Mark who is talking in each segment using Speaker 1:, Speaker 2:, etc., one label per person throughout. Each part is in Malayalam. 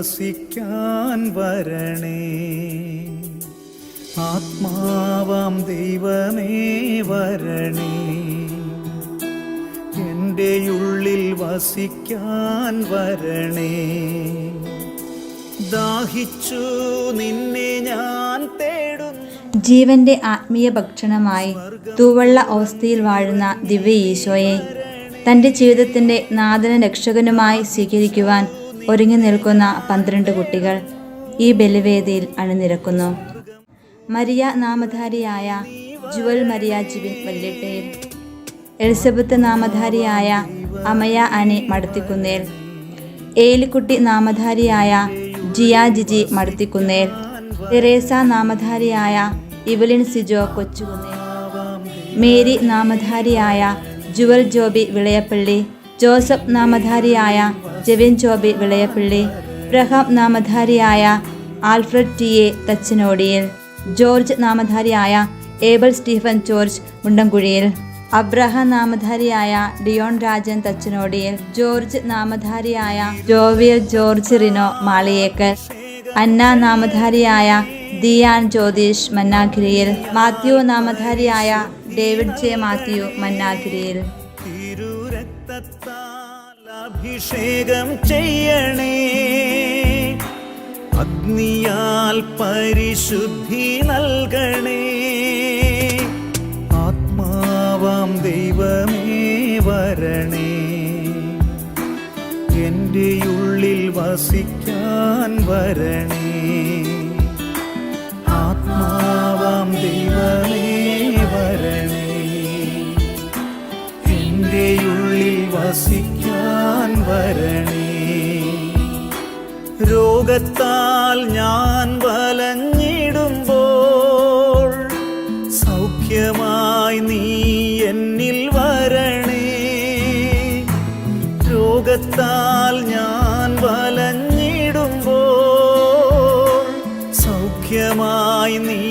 Speaker 1: വസിക്കാൻ വരണേ. ആത്മാവാം ദൈവമേ വരണേ. എന്റെ ഉള്ളിൽ വസിക്കാൻ വരണേ. ദാഹിച്ചു നിന്നെ ഞാൻ തേടും
Speaker 2: ജീവന്റെ ആത്മീയ ഭക്ഷണമായി തൂവള്ള അവസ്ഥയിൽ വാഴുന്ന ദിവ്യ ഈശോയെ തന്റെ ജീവിതത്തിന്റെ നാദന രക്ഷകനുമായി സ്വീകരിക്കുവാൻ ഒരുങ്ങി നിൽക്കുന്ന പന്ത്രണ്ട് കുട്ടികൾ ഈ ബലിവേദിയിൽ അണിനിരക്കുന്നു. മരിയ നാമധാരിയായ ജുവൽ മരിയ ജിബിൻ വല്ലിട്ടയിൽ എലിസബത്ത് നാമധാരിയായ അമയ അനി മടത്തിക്കുന്നേൽ ഏലിക്കുട്ടി നാമധാരിയായ ജിയ ജിജി മടത്തിക്കുന്നേൽ തെരേസ നാമധാരിയായ ഇവലിൻ സിജോ കൊച്ചുകുന്നേൽ മേരി നാമധാരിയായ ജുവൽ ജോബി വിളയപ്പള്ളി ജോസഫ് നാമധാരിയായ ജെവിൻ ജോബി വിളയപ്പിള്ളി ബ്രഹാം നാമധാരിയായ Alfred T A Thachanodiyil George നാമധാരിയായ ഏബൽ സ്റ്റീഫൻ ജോർജ് മുണ്ടംകുഴിയിൽ അബ്രഹാം നാമധാരിയായ ഡിയോൺ രാജൻ തച്ചനോടിയിൽ ജോർജ് നാമധാരിയായ ജോവിയൽ ജോർജ് റിനോ മാളിയേക്കൽ അന്ന നാമധാരിയായ ദിയാൻ ജ്യോതിഷ് മന്നാഗിരിയിൽ മാത്യു നാമധാരിയായ ഡേവിഡ് ജെ മാത്യു മന്നാഗിരിയിൽ.
Speaker 1: അഭിഷേകം ചെയ്യണേ. അഗ്നിയാൽ പരിശുദ്ധി നൽകണേ. ആത്മാവാം ദൈവമേ വരണേ. എന്റെ ഉള്ളിൽ വസിക്കാൻ വരണേ. ആത്മാവാം ദൈവമേ വരണേ. എന്റെ ഉള്ളിൽ വസിക്കാൻ വരണേ. രോഗത്താൽ ഞാൻ വലഞ്ഞിടുമ്പോൾ സൗഖ്യമായി നീ എന്നിൽ വരണേ. രോഗത്താൽ ഞാൻ വലഞ്ഞിടുമ്പോൾ സൗഖ്യമായി നീ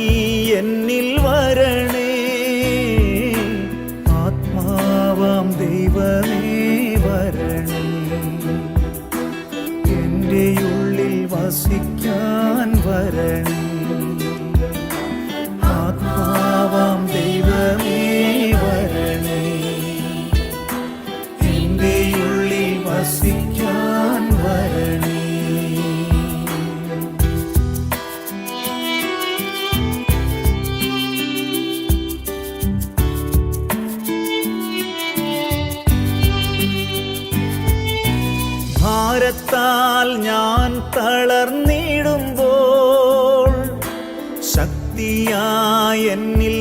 Speaker 1: ശക്തിയായി എന്നിൽ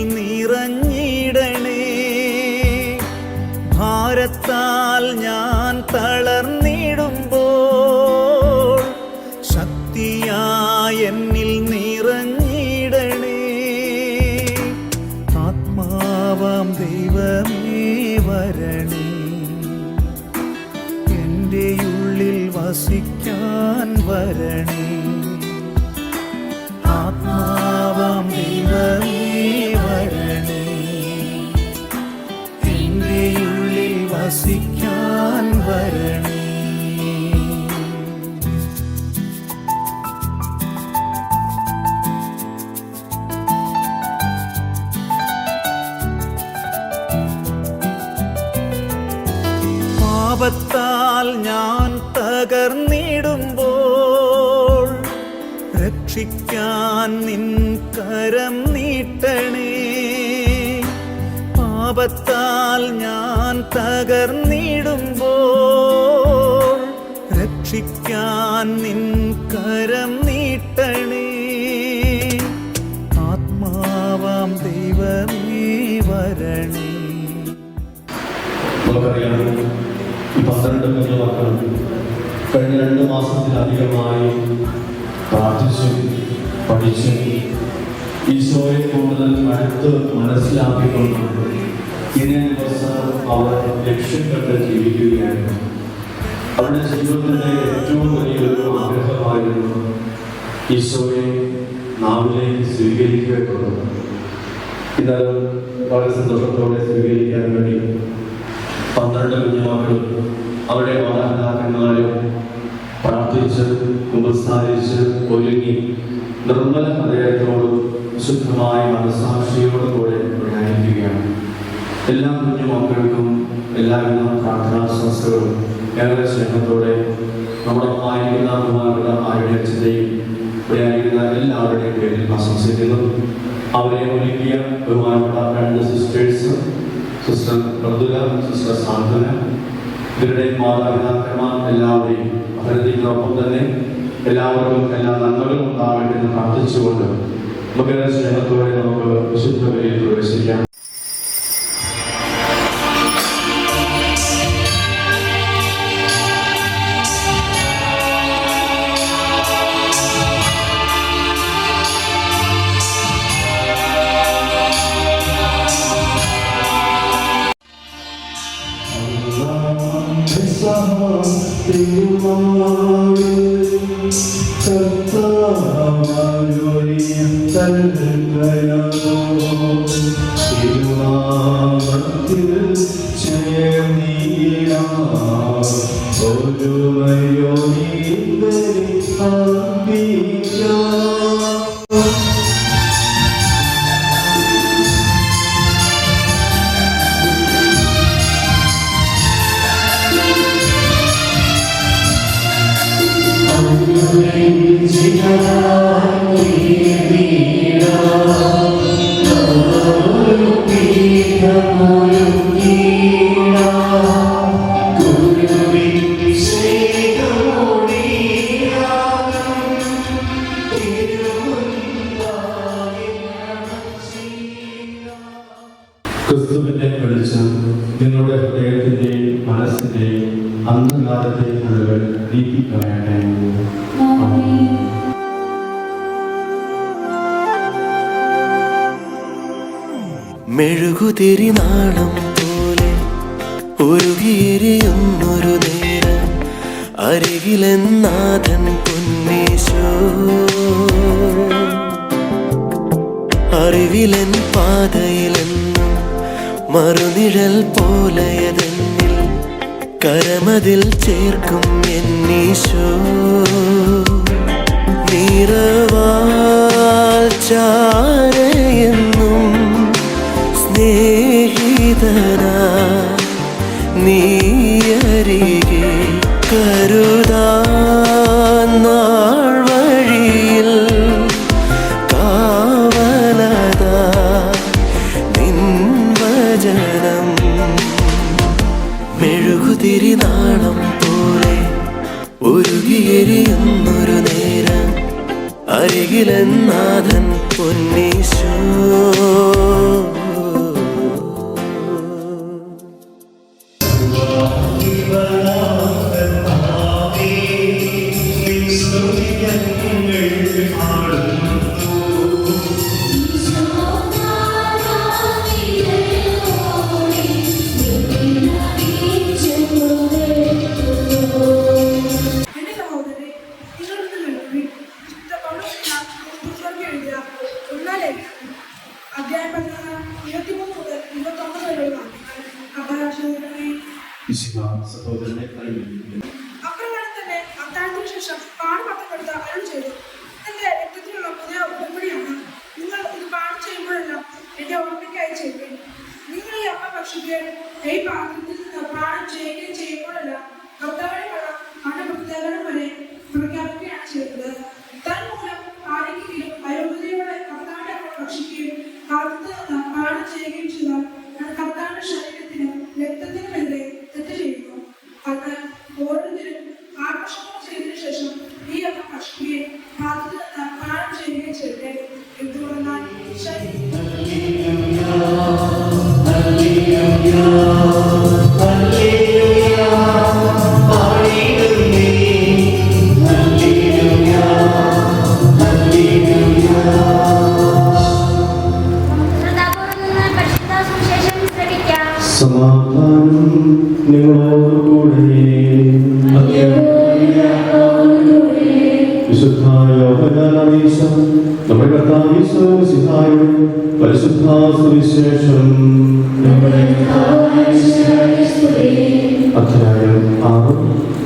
Speaker 1: പാപത്താൽ ഞാൻ തകർന്നിടുമ്പോൾ രക്ഷിക്കാൻ നിൻ കരം നീട്ടണേ. പാപത്താൽ ഞാൻ തകർന്നിടുമ്പോൾ രക്ഷിക്കാൻ നിൻ കരം
Speaker 3: പന്ത്രണ്ട് കുഞ്ഞു മക്കൾ കഴിഞ്ഞ രണ്ട് മാസത്തിലധികമായി പ്രാർത്ഥിച്ചും പഠിച്ചും ഈശോയെ കൂടുതൽ അടുത്ത് മനസ്സിലാക്കിക്കൊണ്ട് ഇന്നേ ദിവസം അവർ ലക്ഷ്യം കണ്ട് ജീവിക്കുകയാണ്. അവരുടെ ജീവിതത്തിന്റെ ഏറ്റവും വലിയൊരു ആഗ്രഹമായിരുന്നു ഈശോയെ നാവിലേക്ക് സ്വീകരിക്കുക എന്നുള്ളത്. ഇത് വളരെ സന്തോഷത്തോടെ സ്വീകരിക്കാൻ വേണ്ടി പന്ത്രണ്ട് കുഞ്ഞുമക്കളും അവരുടെ മാതാപിതാക്കന്മാരെ പ്രാർത്ഥിച്ച് ഉപസ്ഥാനിച്ച് ഒരുങ്ങി നിർമ്മല ഹൃദയത്തോടും ശുദ്ധമായ മനസാക്ഷിയോടും കൂടെ പ്രയാണിക്കുകയാണ്. എല്ലാ കുഞ്ഞുമക്കൾക്കും എല്ലാവിധ പ്രാർത്ഥനാശംസകളും ഏറെ സ്നേഹത്തോടെ നമ്മളൊപ്പമായിരിക്കുന്ന ബഹുമാനപ്പെട്ട ആരുടെ അച്ഛന്റെയും പ്രയാണിക്കുന്ന എല്ലാവരുടെയും പേരിൽ ആശംസിക്കുന്നു. അവരെ ഒരുക്കിയ ബഹുമാനപ്പെട്ട രണ്ട് സിസ്റ്റേഴ്സ് സിസ്റ്റർ പ്രതുല സിസ്റ്റർ സാന്ത്വന ഇവരുടെ മാതാപിതാക്കന്മാർ എല്ലാവരെയും അഭിനന്ദിക്കുന്നതോടൊപ്പം തന്നെ എല്ലാവർക്കും എല്ലാ നന്മകളും ഉണ്ടാവട്ടെ എന്ന് പ്രാർത്ഥിച്ചുകൊണ്ട് നമുക്ക് സ്നേഹത്തോടെ നമുക്ക് വിശുദ്ധ വിലയിൽ പ്രവേശിക്കാം. Lord. ക്രിസ്തുവിനെ വെളിച്ചം നിങ്ങളുടെ ഹൃദയത്തിന്റെയും മനസ്സിന്റെയും അന്ധകാരത്തെയും മുഴുവൻ നീക്കിക്കളയണേ.
Speaker 4: മെഴുകുതിരി നാളം പോലെ ഒരുകിയെരിയുന്നൊരു നേരം അരികിലെന്നാഥൻ പൊന്നീശോ അറിവിലൻ പാതയിലെന്നും മറുനിഴൽ പോലെയതെന്നിൽ കരമതിൽ ചേർക്കും എന്നീശോ. നീറവാൽ ചാരയെന്നും സ്നേഹിതനാ നീയരികെ കരുതാൻ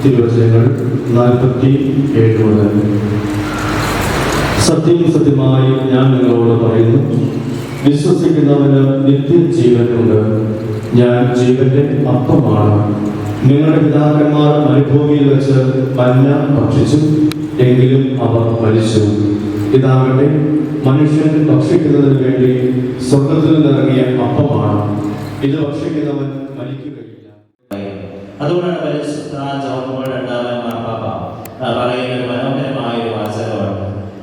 Speaker 3: തിരുവചനങ്ങൾ നാൽപ്പത്തി ഏഴ് മുതൽ. സത്യം സത്യമായി ഞാൻ നിങ്ങളോട് പറയുന്നു. വിശ്വസിക്കുന്നവന് നിത്യജീവനുണ്ട് ഞാൻ ജീവന്റെ അപ്പമാണ്. നിങ്ങളുടെ പിതാക്കന്മാർ മരുഭൂമിയിൽ വെച്ച് പല്ല ഭക്ഷിച്ചു എങ്കിലും അവർ മരിച്ചു. ഇതാകട്ടെ മനുഷ്യൻ ഭക്ഷിക്കുന്നതിന് വേണ്ടി സ്വർഗത്തിൽ നിന്നിറങ്ങിയ അപ്പമാണ്. ഇത് ഭക്ഷിക്കുന്നവൻ
Speaker 5: അതുകൊണ്ടാണ് പരിശുദ്ധ ജോർമോൾ രണ്ടാമൻ മാർപ്പാപ്പ പറയുന്ന ഒരു മനോഹരമായ ഒരു വാചകമാണ്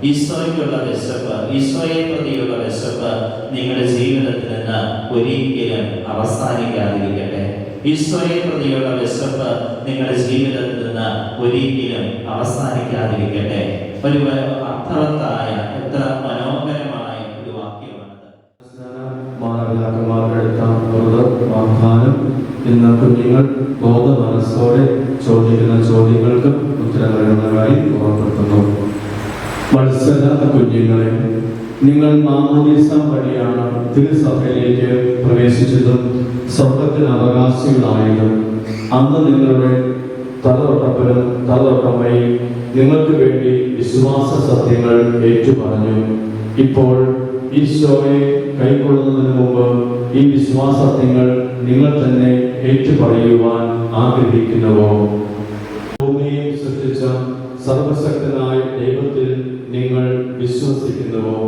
Speaker 5: ഈശോയ്ക്കുള്ള വിശപ്പ് ഈശോയെ പ്രതിയുള്ള വിശപ്പ് നിങ്ങളുടെ ജീവിതത്തിൽ നിന്ന് ഒരിക്കലും അവസാനിക്കാതിരിക്കട്ടെ. ഈശോയെ പ്രതിയുള്ള വിശപ്പ് നിങ്ങളുടെ ജീവിതത്തിൽ നിന്ന് ഒരിക്കലും അവസാനിക്കാതിരിക്കട്ടെ. ഒരു അർത്ഥവത്തായ എത്ര മനോഹരമായ
Speaker 3: മനസ്സോടെ ചോദിക്കുന്ന ചോദ്യങ്ങൾക്ക് ഉത്തരം നൽകുന്നതായി ഓർമ്മപ്പെടുത്തുന്നു മത്സര കുഞ്ഞുങ്ങളെ നിങ്ങൾ മാമോദീസ വഴിയാണ് തിരുസഭയിലേക്ക് പ്രവേശിച്ചതും സ്വർഗത്തിന് അവകാശികളായതും. അന്ന് നിങ്ങളുടെ തലതൊട്ടപ്പനും തലതൊട്ടമ്മയും നിങ്ങൾക്ക് വേണ്ടി വിശ്വാസ സത്യങ്ങൾ ഏറ്റുപറഞ്ഞു. ഇപ്പോൾ ഈശോയെ കൈക്കൊള്ളുന്നതിന് മുമ്പ് ഈ വിശ്വാസത്യങ്ങൾ നിങ്ങൾ തന്നെ ഏറ്റുപറയുവാൻ ആഗ്രഹിക്കുന്നുവോ? ഭൂമിയെ സൃഷ്ടിച്ച സർവശക്തനായ ദൈവത്തിൽ നിങ്ങൾ വിശ്വസിക്കുന്നുവോ?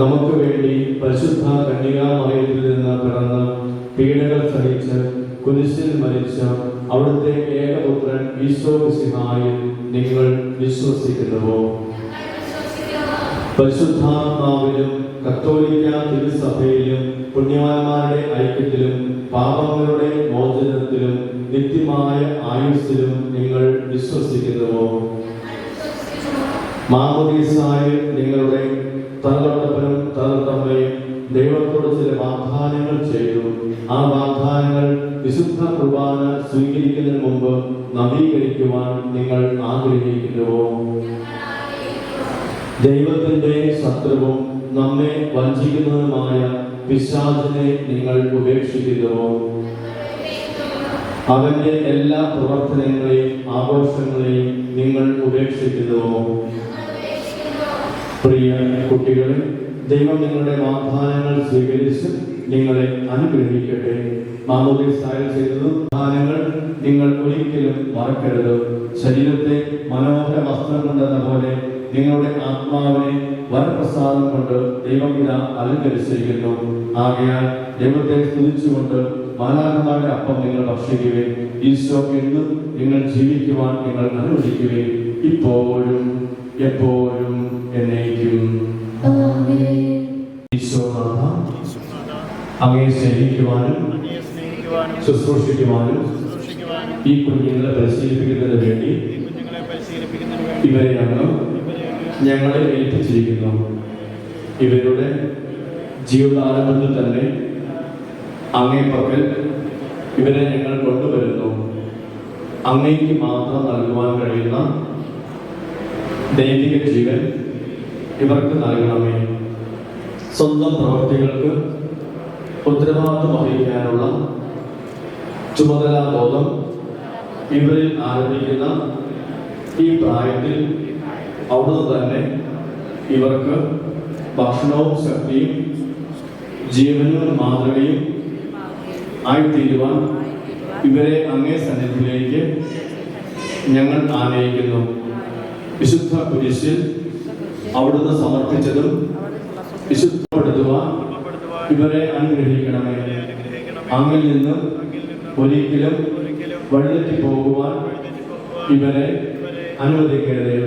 Speaker 3: നമുക്ക് വേണ്ടി പരിശുദ്ധ കന്യകാമറിയത്തിൽ നിന്ന് പിറന്ന് പീഡകൾ സഹിച്ച് കുരിശിൽ മരിച്ച അവിടുത്തെ ഏകപുത്രൻ ഈശോ മിശിഹായിൽ നിങ്ങൾ വിശ്വസിക്കുന്നുവോ? പരിശുദ്ധാത്മാവിലും കത്തോലിക്ക തിരുസഭയിലും പുണ്യവാന്മാരുടെ ഐക്യത്തിലും പാപങ്ങളുടെ മോചനത്തിലും നിത്യമായ ആയുസ്സിലും നിങ്ങൾ വിശ്വസിക്കുന്നുവോ? മാമുദീസായി നിങ്ങളുടെ തലതൊട്ടപ്പനും തലത്തമ്മയും ദൈവത്തോട് ചില വാഗ്ദാനങ്ങൾ ചെയ്തു. ആ വാഗ്ദാനങ്ങൾ വിശുദ്ധ കുർബാന സ്വീകരിക്കുന്നതിന് മുമ്പ് നവീകരിക്കുവാൻ നിങ്ങൾ ആഗ്രഹിക്കുന്നുവോ? ദൈവത്തിന്റെ ശത്രുവും നമ്മെ വഞ്ചിക്കുന്നതുമായ പിശാചിനെ നിങ്ങൾ ഉപേക്ഷിക്കുന്നുവോ അവന്റെ എല്ലാ പ്രവർത്തനങ്ങളെയും ആഘോഷങ്ങളെയും നിങ്ങൾ ഉപേക്ഷിക്കുന്നുവോ പ്രിയ കുട്ടികളെ ദൈവം നിങ്ങളുടെ വാഗ്ദാനങ്ങൾ സ്വീകരിച്ച് നിങ്ങളെ അനുഗ്രഹിക്കട്ടെ. മാമോദിസായ ചെയ്തതും വാഗ്ദാനങ്ങൾ നിങ്ങൾ ഒരിക്കലും മറക്കരുത്. ശരീരത്തെ മനോഹര വസ്ത്രം കൊണ്ടെന്ന പോലെ നിങ്ങളുടെ ആത്മാവിനെ വരപ്രസാദം കൊണ്ട് ദൈവം ഇത അലങ്കരിച്ചിരിക്കുന്നു. ആകയാൽ ദൈവത്തെ സ്തുതിച്ചുകൊണ്ട് മാലാകന്മാരുടെ അപ്പം നിങ്ങൾ ഭക്ഷിക്കുകയും ഈശോ എന്നും നിങ്ങൾ ജീവിക്കുവാൻ നിങ്ങൾ അനുവദിക്കുകയും ഇപ്പോഴും എപ്പോഴും എന്നേക്കും. ഈശോനാഥ അങ്ങയെ സ്നേഹിക്കുവാനും ശുശ്രൂഷിക്കുവാനും ഈ കുഞ്ഞുങ്ങളെ പരിശീലിപ്പിക്കുന്നതിന് വേണ്ടി ഇവരെ അങ്ങ് ഞങ്ങളെ ഏൽപ്പിച്ചിരിക്കുന്നു. ഇവരുടെ ജീവിതാരംഭത്തിൽ തന്നെ അങ്ങേ പക്കൽ ഇവരെ ഞങ്ങൾ കൊണ്ടുവരുന്നു. അങ്ങേക്ക് മാത്രം നൽകുവാൻ കഴിയുന്ന ദൈവിക ജീവൻ ഇവർക്ക് നൽകണമേ. സ്വന്തം പ്രവൃത്തികൾക്ക് ഉത്തരവാദിത്വം വഹിക്കാനുള്ള ചുമതലാബോധം ഇവരിൽ ആരംഭിക്കുന്ന ഈ പ്രായത്തിൽ അവിടുന്ന് തന്നെ ഇവർക്ക് ഭക്ഷണവും ശക്തിയും ജീവനും മാതൃകയും ആയിത്തീരുവാൻ ഇവരെ അങ്ങേ സന്നിധിയിലേക്ക് ഞങ്ങൾ ആനയിക്കുന്നു. വിശുദ്ധ കുരിശിൽ അവിടുന്ന് സമർപ്പിച്ചതും വിശുദ്ധപ്പെടുത്തുവാൻ ഇവരെ അനുഗ്രഹിക്കണമേ. അങ്ങിൽ നിന്ന് ഒരിക്കലും വഴിതെറ്റി പോകുവാൻ ഇവരെ അനുവദിക്കരുത്.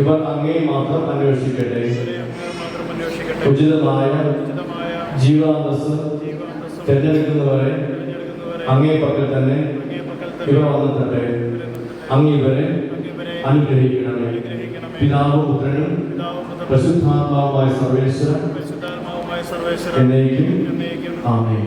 Speaker 3: ഇവർ അങ്ങേ മാത്രം അന്വേഷിക്കട്ടെ. ഉചിതമായ ജീവാന്തസ് തിരഞ്ഞെടുക്കുന്നവരെ അങ്ങേ പക്കൽ തന്നെ ഇവ വന്നെത്തട്ടെ അങ്ങ് ഇവരെ അനുഗ്രഹിക്കണമേ. പിതാവ് പുത്രനും പ്രസിദ്ധാത്മാവുമായ സർവേശ്വരൻ എന്നേക്കും ആമേൻ.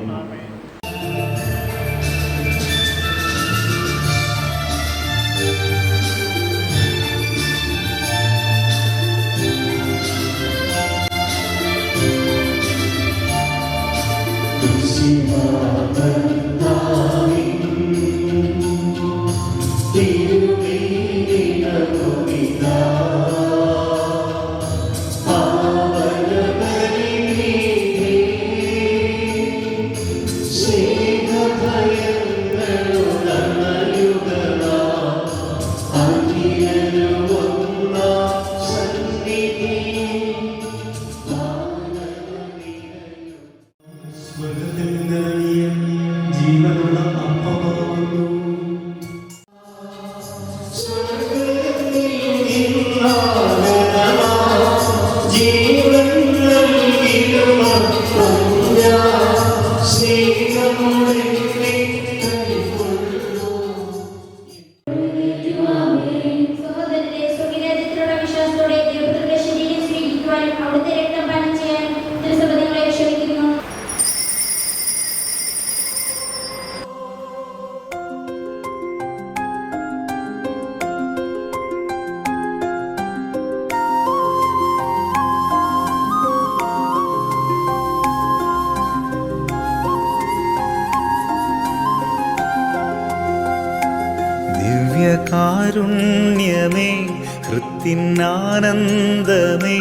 Speaker 1: ഹൃത്തിനാനന്ദമേ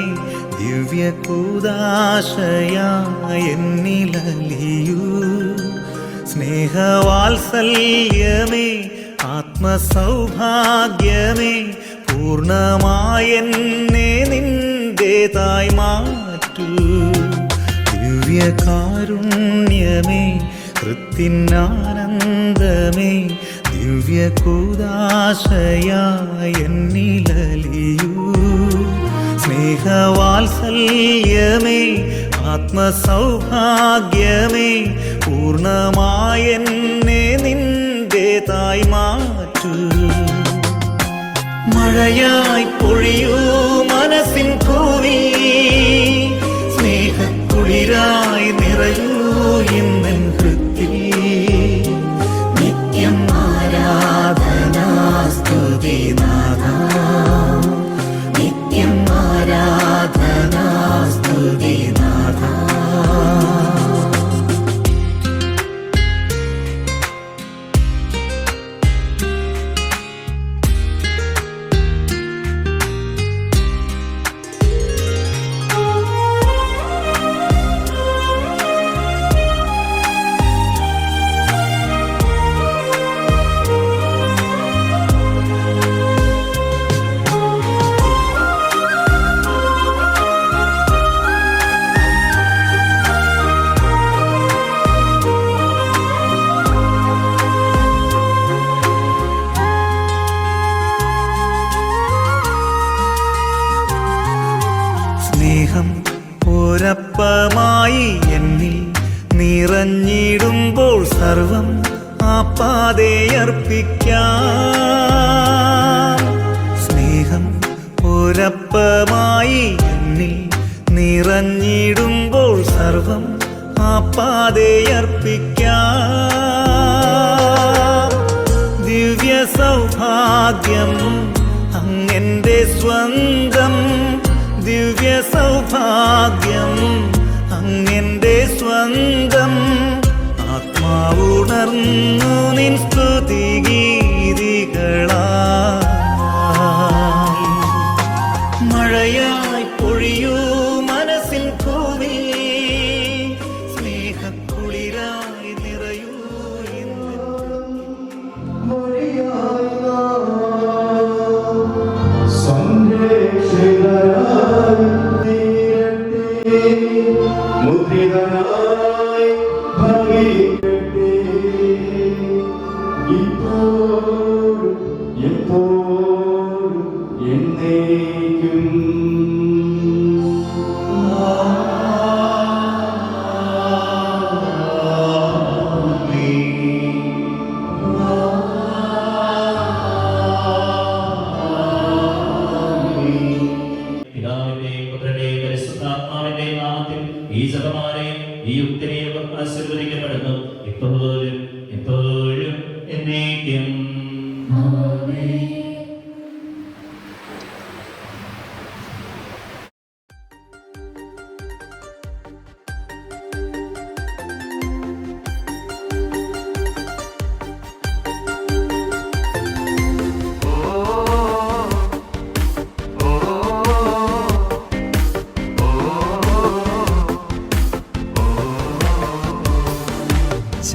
Speaker 1: ദിവ്യകൂദാശയാന്നിലലിയൂ സ്നേഹവാത്സല്യമേ ആത്മസൗഭാഗ്യമേ പൂർണമായെന്നെ നിന്റേതായി മാറ്റൂ. ദിവ്യകാരുണ്യമേ ഹൃത്തിനാനന്ദമേ ദിവ്യകൂദാശയാന്നിലലിയൂ സ്നേഹവാത്സല്യമേ ആത്മസൗഭാഗ്യമേ പൂർണമായെന്നെ നിന്റേതായി മാറ്റു. മഴയായി പൊഴിയൂ മനസ്സിൻ ഭൂമി സ്നേഹക്കുളിരായി നിറയൂ.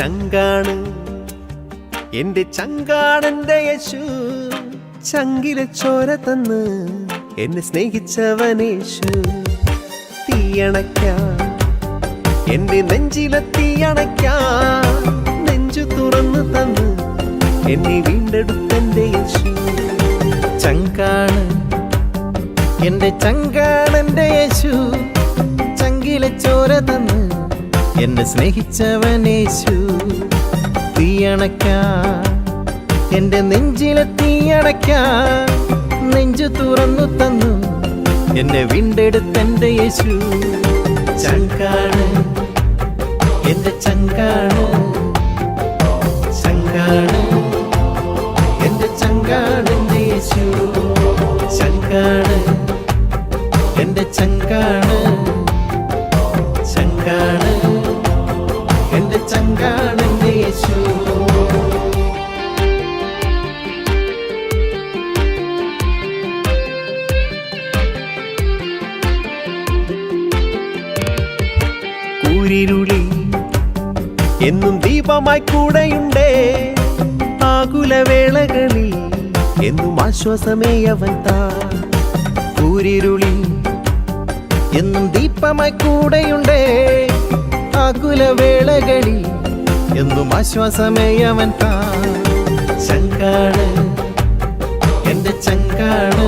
Speaker 1: ചങ്കാണ്. എന്റെ ചങ്കാണന്റെ യേശു ചങ്കിലെ ചോര തന്ന് എന്നെ സ്നേഹിച്ചവനേശു തീയണയ്ക്കാൻ എന്റെ നെഞ്ചിലെ തീയണയ്ക്കാൻ നെഞ്ചു തുറന്നു തന്ന് എന്നെ വീണ്ടെടുത്തെന്റെ യേശു.
Speaker 6: എന്റെ ചങ്കാണന്റെ യേശു ചങ്കിലെ ചോര തന്ന് എന്നെ സ്നേഹിച്ചവനേശു തീയണക്ക എന്റെ നെഞ്ചിലെ തീയണക്ക നെഞ്ചു തുറന്നു തന്നു. എന്നെ വീണ്ടെടുത്തെന്റെ യേശു. ചങ്കാണ് എന്റെ ചങ്കാണ്. ചങ്കാണ് എന്റെ ചങ്കാണ് യേശു. ചങ്കാണ് ചങ്കാണ് ചങ്കാണ്. കൂരിരുളി എന്നും ദീപമായി കൂടെയുണ്ടേ. ആകുലവേളകളിൽ എന്നും ആശ്വാസമേ അവൻ കൂരിരുളി എന്നും ദീപമായി കൂടെയുണ്ടേ. ആകുലവേളകളിൽ എന്നും ആശ്വാസമേ അവൻ താ. ചങ്കാണ് എന്റെ ചങ്കാണ്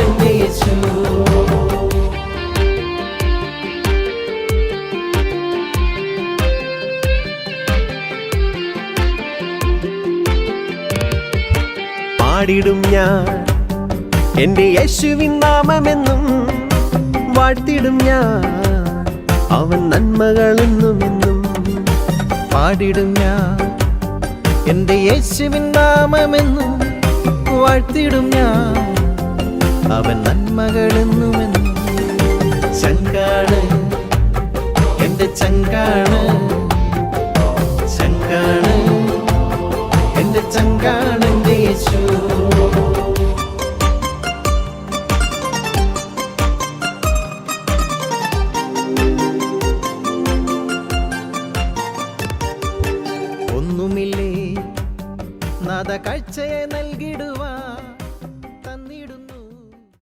Speaker 6: പാടിടും ഞാൻ. എന്റെ യേശുവിൻ നാമമെന്നും വാഴ്ത്തിടും ഞാൻ. അവൻ നന്മകളെന്നും എന്നും പാടിടും ഞാൻ. എന്റെ യേശുവിൻ നാമമെന്നും വാഴ്ത്തിടും ഞാൻ. അവൻ നന്മകളെന്നുമെന്നും ചങ്കാണ്. എന്റെ ചങ്കാണ്. ചങ്കാണ്.